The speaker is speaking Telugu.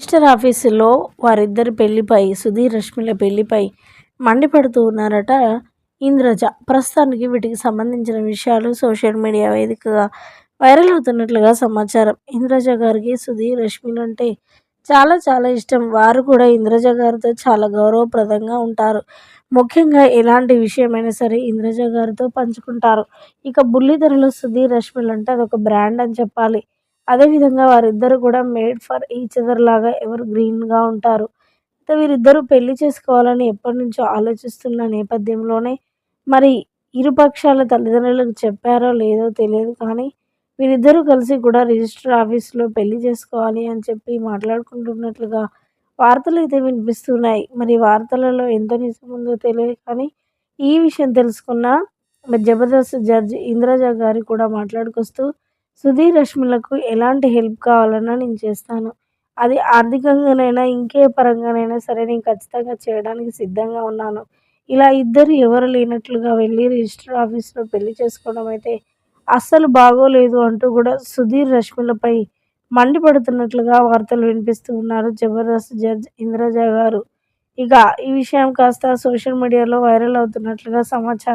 రిజిస్టర్ ఆఫీసులో వారిద్దరి పెళ్ళిపై సుధీర్ రష్మిల పెళ్ళిపై మండిపడుతూ ఉన్నారట ఇంద్రజ. ప్రస్తుతానికి వీటికి సంబంధించిన విషయాలు సోషల్ మీడియా వేదికగా వైరల్ అవుతున్నట్లుగా సమాచారం. ఇంద్రజ గారికి సుధీర్ రష్మిలు అంటే చాలా చాలా ఇష్టం. వారు కూడా ఇంద్రజ గారితో చాలా గౌరవప్రదంగా ఉంటారు. ముఖ్యంగా ఎలాంటి విషయమైనా సరే ఇంద్రజ గారితో పంచుకుంటారు. ఇక బుల్లిధరలో సుధీర్ రష్మిలు అంటే అదొక బ్రాండ్ అని చెప్పాలి. అదేవిధంగా వారిద్దరు కూడా మేడ్ ఫర్ ఈచ్ అదర్ లాగా ఎవరు గ్రీన్గా ఉంటారు. అయితే వీరిద్దరూ పెళ్ళి చేసుకోవాలని ఎప్పటి నుంచో ఆలోచిస్తున్న నేపథ్యంలోనే మరి ఇరుపక్షాల తల్లిదండ్రులకు చెప్పారో లేదో తెలియదు కానీ వీరిద్దరూ కలిసి కూడా రిజిస్టర్ ఆఫీస్లో పెళ్ళి చేసుకోవాలి అని చెప్పి మాట్లాడుకుంటున్నట్లుగా వార్తలు అయితే వినిపిస్తున్నాయి. మరి వార్తలలో ఎంత నిజం ఉందో తెలియదు కానీ ఈ విషయం తెలుసుకున్న మరి జబర్దస్త్ జడ్జి ఇంద్రజ గారి కూడా మాట్లాడుకొస్తూ సుధీర్ రష్మిలకు ఎలాంటి హెల్ప్ కావాలన్నా నేను చేస్తాను. అది ఆర్థికంగానైనా ఇంకే పరంగానైనా సరే నేను ఖచ్చితంగా చేయడానికి సిద్ధంగా ఉన్నాను. ఇలా ఇద్దరు ఎవరు లేనట్లుగా వెళ్ళి రిజిస్టర్ ఆఫీస్లో పెళ్ళి చేసుకోవడం అయితే అస్సలు బాగోలేదు అంటూ కూడా సుధీర్ రష్మిలపై మండిపడుతున్నట్లుగా వార్తలు వినిపిస్తూ ఉన్నారు జబర్దస్త్ జడ్జ్ ఇంద్రజ గారు. ఇక ఈ విషయం కాస్త సోషల్ మీడియాలో వైరల్ అవుతున్నట్లుగా సమాచారం